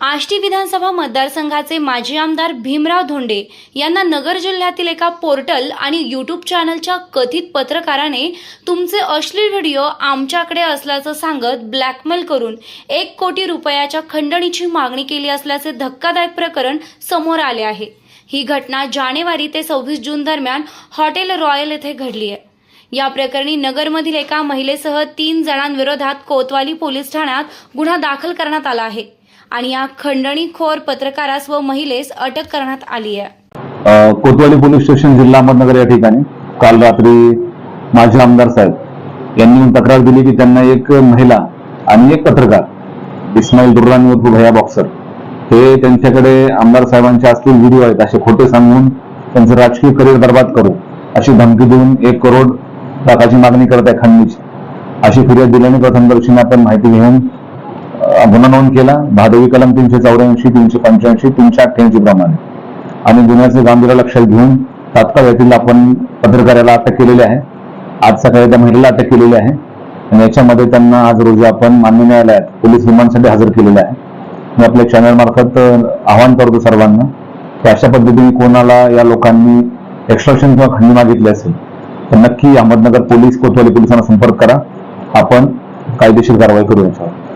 आष्टी विधानसभा मतदारसंघाचे माजी आमदार भीमराव धोंडे यांना नगर जिल्ह्यातील एका पोर्टल आणि यूट्यूब चॅनलच्या कथित पत्रकाराने तुमचे अश्लील व्हिडिओ आमच्याकडे असल्याचं सांगत ब्लॅकमेल करून एक कोटी रुपयाच्या खंडणीची मागणी केली असल्याचे धक्कादायक प्रकरण समोर आले आहे. ही घटना जानेवारी ते सव्वीस जून दरम्यान हॉटेल रॉयल येथे घडली आहे. या प्रकरणी नगरमधील एका महिलेसह तीन जणांविरोधात कोतवाली पोलीस ठाण्यात गुन्हा दाखल करण्यात आला आहे. आणि या खंडणीखोर पत्रकारास व महिलेस अटक करण्यात आली आहे. कोतवाली पोलीस स्टेशन जिल्हा अहमदनगर या ठिकाणी काल रात्री माजी आमदार साहेब यांनी तक्रार दिली की त्यांना एक महिला आणि एक पत्रकार इस्माईल दुर्रान व भैया बॉक्सर हे त्यांच्याकडे आमदार साहेबांचे असतील व्हिडिओ आहेत असे खोटे सांगून त्यांचं राजकीय करिअर बर्बाद करू अशी धमकी देऊन एक करोड लाखाची मागणी करत आहे खंडणीची. अशी फिर्याद दिल्याने प्रथमदर्शनी आपण माहिती घेऊन गुन्हा नोंद केला. भादवी कलम तीनशे चौऱ्याऐंशी तीनशे पंच्याऐंशी तीनशे अठ्ठ्याऐंशी प्रमाणे. आणि गुन्ह्याचे गांभीर्य लक्षात घेऊन तात्काळ येथील आपण पत्रकाराला अटक केलेली आहे. आज सकाळी त्या महिलेला अटक केलेली आहे. आणि याच्यामध्ये त्यांना आज रोजी आपण मान्य न्यायालयात पोलीस रिमांडसाठी हजर केलेलं आहे. मी आपल्या चॅनल मार्फत आवाहन करतो सर्वांना की अशा पद्धतीने कोणाला या लोकांनी एक्स्ट्रक्शन किंवा खंडणी मागितली असेल तर नक्की अहमदनगर पोलीस कोतवाली पोलिसांना संपर्क करा. आपण कायदेशीर कारवाई करू याच्यावर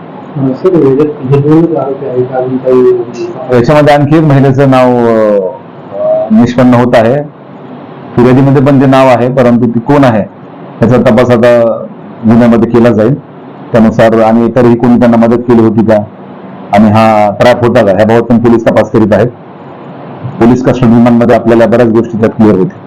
याच्यामध्ये आणखी एक महिलेचं नाव निष्पन्न होत आहे. फिर्यादीमध्ये पण ते नाव आहे परंतु ती कोण आहे याचा तपास आता गुन्ह्यामध्ये केला जाईल. त्यानुसार आणि इतरही कोणी त्यांना मदत केली होती का? आणि हा ट्रॅप होता का? ह्याबाबत पण पोलीस तपास करीत आहेत. पोलीस कस्टडी मध्ये आपल्याला बऱ्याच गोष्टी त्यात क्लिअर होत्या